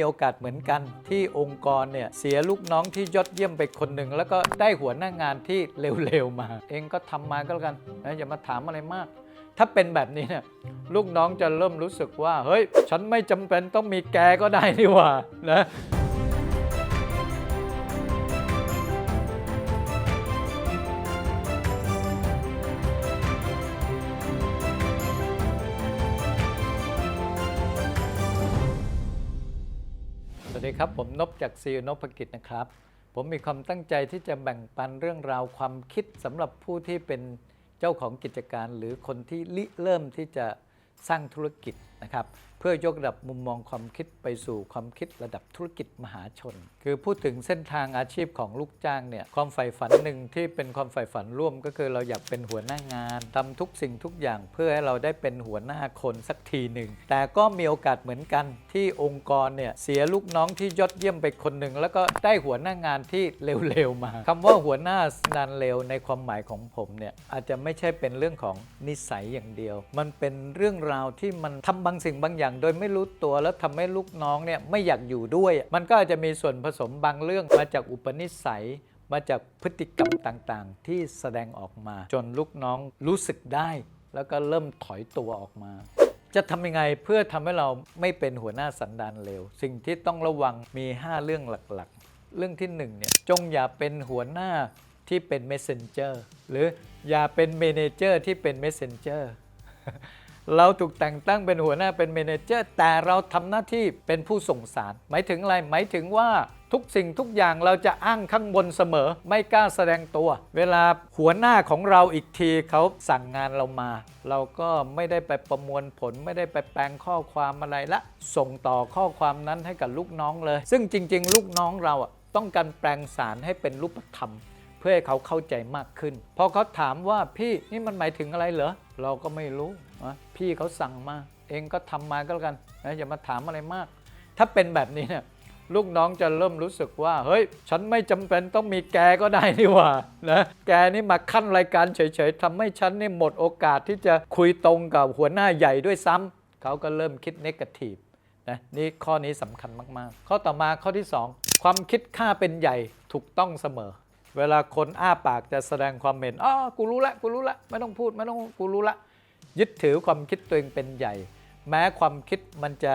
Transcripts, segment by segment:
มีโอกาสเหมือนกันที่องค์กรเนี่ยเสียลูกน้องที่ยอดเยี่ยมไปคนหนึ่ง แล้วก็ได้หัวหน้างานที่เร็วๆมา เองก็ทำมาก็แล้วกันนะอย่ามาถามอะไรมาก ถ้าเป็นแบบนี้เนี่ยลูกน้องจะเริ่มรู้สึกว่า เฮ้ย ฉันไม่จำเป็นต้องมีแกก็ได้นี่หว่านะ ดีครับ ผมนพจากซีอนพกิจนะครับ ผมมีความตั้งใจที่จะแบ่งปันเรื่องราวความคิดสำหรับผู้ที่เป็นเจ้าของกิจการ หรือคนที่ริเริ่มที่จะสร้างธุรกิจนะครับเพื่อยกระดับมุมมองความคิดไปสู่ความคิดระดับธุรกิจมหาชน คือพูดถึงเส้นทางอาชีพของลูกจ้างเนี่ยความใฝ่ฝันหนึ่งที่เป็นความใฝ่ฝันร่วมก็คือเราอยากเป็นหัวหน้างานทำทุกสิ่งทุกอย่างเพื่อให้เราได้เป็นหัวหน้าคนสักทีหนึ่งแต่ก็มีโอกาสเหมือนกันที่องค์กรเนี่ยเสียลูกน้องที่ยอดเยี่ยมไปคนหนึ่งแล้วก็ได้หัวหน้างานที่เร็วๆมาคำว่าหัวหน้างานเร็วในความหมายของผมเนี่ยอาจจะไม่ใช่เป็นเรื่องของนิสัยอย่างเดียว มันเป็นเรื่องราวที่มันทำบางสิ่งบางอย่าง โดยไม่รู้ตัวแล้วทำให้ลูกน้องเนี่ยไม่อยากอยู่ด้วย มันก็อาจจะมีส่วนผสมบางเรื่องมาจากอุปนิสัยมาจากพฤติกรรมต่างๆ ที่แสดงออกมา จนลูกน้องรู้สึกได้ แล้วก็เริ่มถอยตัวออกมา จะทำยังไงเพื่อทำให้เราไม่เป็นหัวหน้าสันดานเลวสิ่งที่ต้องระวังมี 5 เรื่องหลักๆ เรื่องที่1เนี่ยจงอย่าเป็นหัวหน้าที่เป็น messenger หรืออย่าเป็นเมเนเจอร์ที่เป็น messenger เราถูกแต่งตั้งเป็นหัวหน้าเป็นเมนเจอร์ แต่เราทำหน้าที่เป็นผู้ส่งสาร หมายถึงอะไร หมายถึงว่าทุกสิ่งทุกอย่างเราจะอ้างข้างบนเสมอ ไม่กล้าแสดงตัว เวลาหัวหน้าของเราอีกทีเขาสั่งงานเรามา เราก็ไม่ได้ไปประมวลผล ไม่ได้ไปแปลงข้อความอะไรละ ส่งต่อข้อความนั้นให้กับลูกน้องเลย ซึ่งจริง ๆ ลูกน้องเราอะต้องการแปลงสารให้เป็นรูปธรรม เพื่อให้เขาเข้าใจมากขึ้น พอเขาถามว่าพี่นี่มันหมายถึงอะไรเหรอเราก็ไม่รู้ พี่เขาสั่งมา เองก็ทำมาก็แล้วกันนะอย่ามาถามอะไรมาก ถ้าเป็นแบบนี้เนี่ยลูกน้องจะเริ่มรู้สึกว่า เฮ้ย ฉันไม่จำเป็นต้องมีแกก็ได้นี่หว่านะแกนี่มาขั้นรายการเฉยๆทำให้ฉันนี่หมดโอกาสที่จะคุยตรงกับหัวหน้าใหญ่ด้วยซ้ำเขาก็เริ่มคิดเนกาทีฟนะนี่ข้อนี้สำคัญมากๆ ข้อต่อมาข้อที่ 2 ความคิดค่าเป็นใหญ่ถูกต้องเสมอ เวลาคนอ้าปากจะแสดงความเห็นอ๋อกูรู้ละกูรู้ละไม่ต้องพูดไม่ต้องกูรู้ละ ยึดถือความคิดตัวเองเป็นใหญ่ แม้ความคิดมันจะ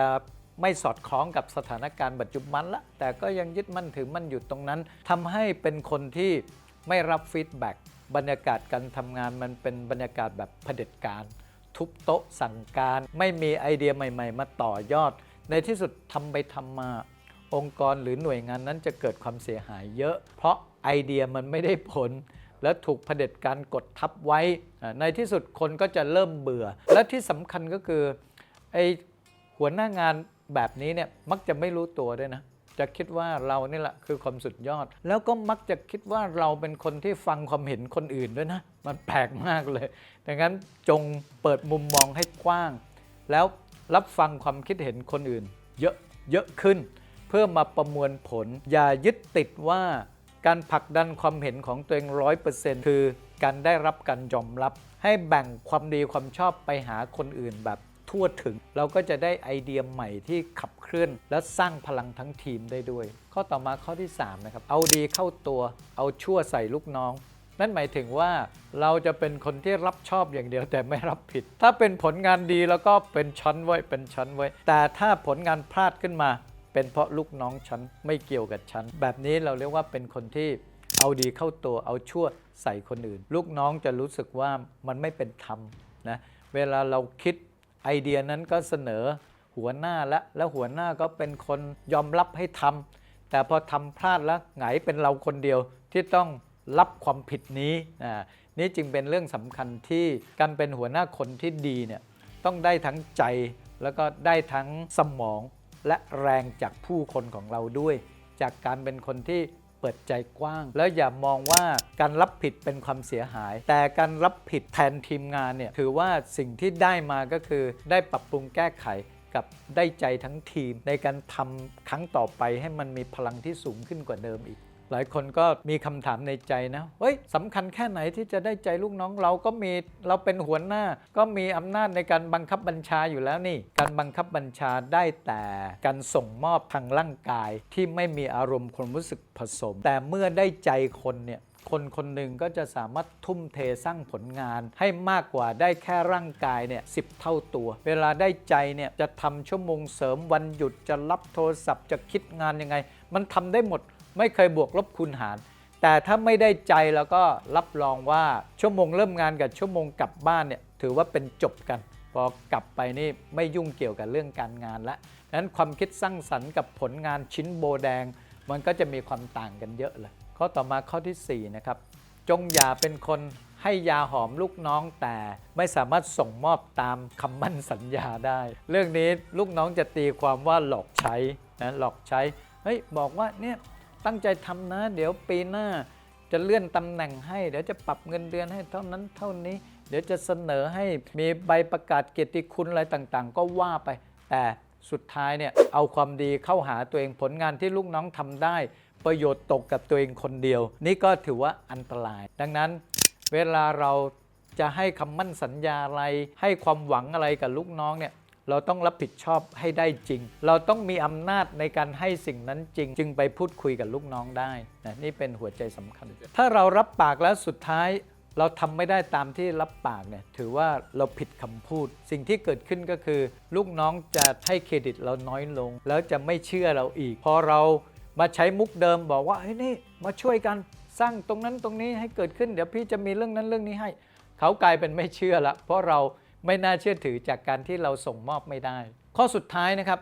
ไม่สอดคล้องกับสถานการณ์ปัจจุบันละแต่ก็ยังยึดมั่นถือมั่นอยู่ตรงนั้นทำให้เป็นคนที่ไม่รับฟีดแบ็กบรรยากาศการทำงานมันเป็นบรรยากาศแบบเผด็จการ ทุบโต๊ะสั่งการ ไม่มีไอเดียใหม่ ๆ มาต่อยอด ในที่สุดทำไปทำมา องค์กรหรือหน่วยงานนั้นจะเกิดความเสียหายเยอะ เพราะไอเดียมันไม่ได้ผล และถูกเผด็จการกดทับไว้ ในที่สุดคนก็จะเริ่มเบื่อ และที่สำคัญก็คือไอหัวหน้างานแบบนี้เนี่ยมักจะไม่รู้ตัวด้วยนะจะคิดว่าเรานี่แหละคือความสุดยอด แล้วก็มักจะคิดว่าเราเป็นคนที่ฟังความเห็นคนอื่นด้วยนะ มันแปลกมากเลยดังนั้นจงเปิดมุมมองให้กว้าง แล้วรับฟังความคิดเห็นคนอื่น เยอะเยอะขึ้น เพื่อมาประมวลผล อย่ายึดติดว่า การผลักดันความเห็นของตัวเองร้อยเปอร์เซ็นต์คือการได้รับการยอมรับ ให้แบ่งความดีความชอบไปหาคนอื่นแบบทั่วถึง เราก็จะได้ไอเดียใหม่ที่ขับเคลื่อน และสร้างพลังทั้งทีมได้ด้วย ข้อต่อมาข้อที่ 3 นะครับ เอาดีเข้าตัว เอาชั่วใส่ลูกน้อง นั่นหมายถึงว่าเราจะเป็นคนที่รับชอบอย่างเดียวแต่ไม่รับผิด ถ้าเป็นผลงานดีแล้วก็เป็นชั้นไว้เป็นชั้นไว้ แต่ถ้าผลงานพลาดขึ้นมา เป็นเพราะลูกน้องฉันไม่เกี่ยวกับฉัน แบบนี้เราเรียกว่าเป็นคนที่เอาดีเข้าตัวเอาชั่วใส่คนอื่น ลูกน้องจะรู้สึกว่ามันไม่เป็นธรรมนะเวลาเราคิดไอเดียนั้นก็เสนอหัวหน้าและแล้วหัวหน้าก็เป็นคนยอมรับให้ทำแต่พอทำพลาดแล้วไงเป็นเราคนเดียวที่ต้องรับความผิดนี้อ่านี่จึงเป็นเรื่องสำคัญที่การเป็นหัวหน้าคนที่ดีเนี่ยต้องได้ทั้งใจแล้วก็ได้ทั้งสมอง และแรงจากผู้คนของเราด้วย จากการเป็นคนที่เปิดใจกว้าง แล้วอย่ามองว่าการรับผิดเป็นความเสียหาย แต่การรับผิดแทนทีมงานเนี่ยถือว่าสิ่งที่ได้มาก็คือได้ปรับปรุงแก้ไขกับได้ใจทั้งทีมในการทำครั้งต่อไปให้มันมีพลังที่สูงขึ้นกว่าเดิมอีก หลายคนก็มีคำถามในใจนะเฮ้ยสำคัญแค่ไหนที่จะได้ใจลูกน้องเราก็มีเราเป็นหัวหน้า ก็มีอำนาจในการบังคับบัญชาอยู่แล้วนี่ การบังคับบัญชาได้แต่การส่งมอบทางร่างกายที่ไม่มีอารมณ์ความรู้สึกผสม แต่เมื่อได้ใจคนเนี่ยคนคนหนึ่งก็จะสามารถทุ่มเทสร้างผลงาน ให้มากกว่าได้แค่ร่างกายเนี่ยสิเท่าตัว เวลาได้ใจเนี่ยจะทำชั่วโมงเสริมวันหยุดจะรับโทรศัพท์จะคิดงานยังไง มันทำได้หมด ไม่เคยบวกลบคูณหาร แต่ถ้าไม่ได้ใจแล้วก็รับรองว่าชั่วโมงเริ่มงานกับชั่วโมงกลับบ้านเนี่ยถือว่าเป็นจบกัน พอกลับไปนี่ไม่ยุ่งเกี่ยวกับเรื่องการงานละนั้นความคิดสร้างสรรค์กับผลงานชิ้นโบแดง มันก็จะมีความต่างกันเยอะเลย ข้อต่อมาข้อทีสี่4นะครับจงอย่าเป็นคนให้ยาหอมลูกน้องแต่ไม่สามารถส่งมอบตามคำมั่นสัญญาได้ เรื่องนี้ลูกน้องจะตีความว่าหลอกใช้นะหลอกใช้เฮ้ยบอกว่าเนี่ย ตั้งใจทำนะ เดี๋ยวปีหน้าจะเลื่อนตำแหน่งให้ เดี๋ยวจะปรับเงินเดือนให้เท่านั้นเท่านี้ เดี๋ยวจะเสนอให้มีใบประกาศเกียรติคุณอะไรต่างๆ ก็ว่าไป แต่สุดท้ายเนี่ยเอาความดีเข้าหาตัวเองผลงานที่ลูกน้องทำได้ ประโยชน์ตกกับตัวเองคนเดียว นี่ก็ถือว่าอันตราย ดังนั้น เวลาเราจะให้คำมั่นสัญญาอะไร ให้ความหวังอะไรกับลูกน้องเนี่ย เราต้องรับผิดชอบให้ได้จริง เราต้องมีอำนาจในการให้สิ่งนั้นจริง จึงไปพูดคุยกับลูกน้องได้นะนี่เป็นหัวใจสำคัญ ถ้าเรารับปากแล้วสุดท้ายเราทำไม่ได้ตามที่รับปากเนี่ยถือว่าเราผิดคำพูด สิ่งที่เกิดขึ้นก็คือ ลูกน้องจะให้เครดิตเราน้อยลง แล้วจะไม่เชื่อเราอีก พอเรามาใช้มุกเดิมบอกว่าเฮ้ยนี่มาช่วยกันสร้างตรงนั้นตรงนี้ให้เกิดขึ้น เดี๋ยวพี่จะมีเรื่องนั้นเรื่องนี้ให้ เขากลายเป็นไม่เชื่อละเพราะเรา ไม่น่าเชื่อถือจากการที่เราส่งมอบไม่ได้ ข้อสุดท้ายนะครับ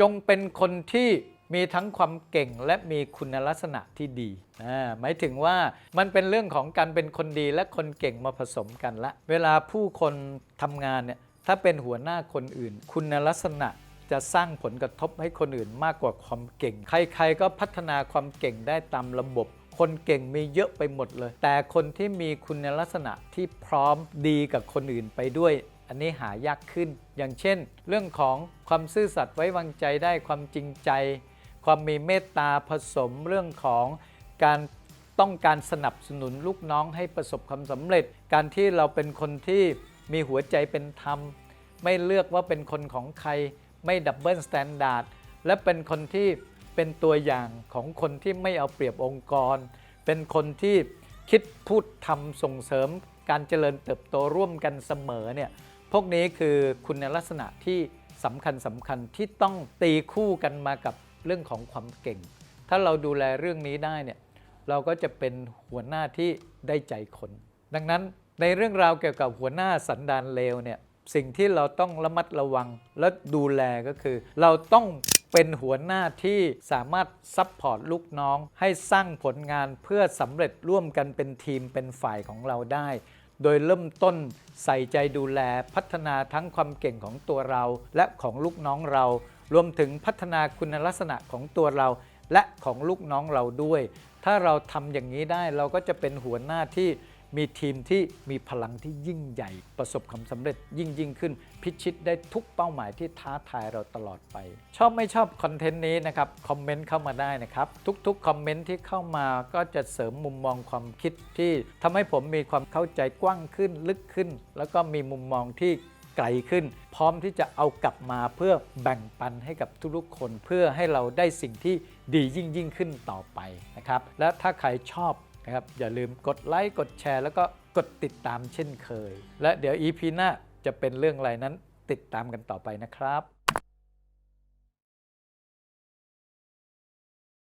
จงเป็นคนที่มีทั้งความเก่งและมีคุณลักษณะที่ดีอ่าหมายถึงว่ามันเป็นเรื่องของการเป็นคนดีและคนเก่งมาผสมกันละ เวลาผู้คนทำงานเนี่ยถ้าเป็นหัวหน้าคนอื่น คุณลักษณะจะสร้างผลกระทบให้คนอื่นมากกว่าความเก่ง ใครๆก็พัฒนาความเก่งได้ตามระบบ คนเก่งมีเยอะไปหมดเลย แต่คนที่มีคุณลักษณะที่พร้อมดีกับคนอื่นไปด้วย อันนี้หายากขึ้น อย่างเช่น เรื่องของความซื่อสัตย์ไว้วางใจได้ความจริงใจ ความมีเมตตาผสมเรื่องของการต้องการสนับสนุนลูกน้องให้ประสบความสำเร็จ การที่เราเป็นคนที่มีหัวใจเป็นธรรม ไม่เลือกว่าเป็นคนของใคร ไม่ดับเบิลสแตนดาร์ดและเป็นคนที่ เป็นตัวอย่างของคนที่ไม่เอาเปรียบองค์กร เป็นคนที่คิดพูดทำส่งเสริมการเจริญเติบโตร่วมกันเสมอเนี่ยพวกนี้คือคุณลักษณะที่สำคัญสำคัญที่ต้องตีคู่กันมากับเรื่องของความเก่ง ถ้าเราดูแลเรื่องนี้ได้เนี่ยเราก็จะเป็นหัวหน้าที่ได้ใจคน ดังนั้นในเรื่องราวเกี่ยวกับหัวหน้าสันดานเลวเนี่ยสิ่งที่เราต้องระมัดระวังและดูแลก็คือ เราต้อง เป็นหัวหน้าที่สามารถซัพพอร์ตลูกน้อง ให้สร้างผลงานเพื่อสำเร็จร่วมกันเป็นทีมเป็นฝ่ายของเราได้ โดยเริ่มต้นใส่ใจดูแลพัฒนาทั้งความเก่งของตัวเรา และของลูกน้องเรา รวมถึงพัฒนาคุณลักษณะของตัวเรา และของลูกน้องเราด้วย ถ้าเราทำอย่างนี้ได้เราก็จะเป็นหัวหน้าที่ มีทีมที่มีพลังที่ยิ่งใหญ่ประสบความสำเร็จยิ่งยิ่งขึ้น พิชิตได้ทุกเป้าหมายที่ท้าทายเราตลอดไป ชอบไม่ชอบคอนเทนต์นี้นะครับ คอมเมนต์เข้ามาได้นะครับ ทุกๆคอมเมนต์ที่เข้ามาก็จะเสริมมุมมองความคิดที่ทำให้ผมมีความเข้าใจกว้างขึ้นลึกขึ้น แล้วก็มีมุมมองที่ไกลขึ้น พร้อมที่จะเอากลับมาเพื่อแบ่งปันให้กับทุกๆคน เพื่อให้เราได้สิ่งที่ดียิ่งยิ่งขึ้นต่อไปนะครับ และถ้าใครชอบ นะครับอย่าลืมกดไลค์กดแชร์ แล้วก็กดติดตามเช่นเคย และเดี๋ยว EP หน้าจะเป็นเรื่องอะไรนั้นติดตามกันต่อไปนะครับ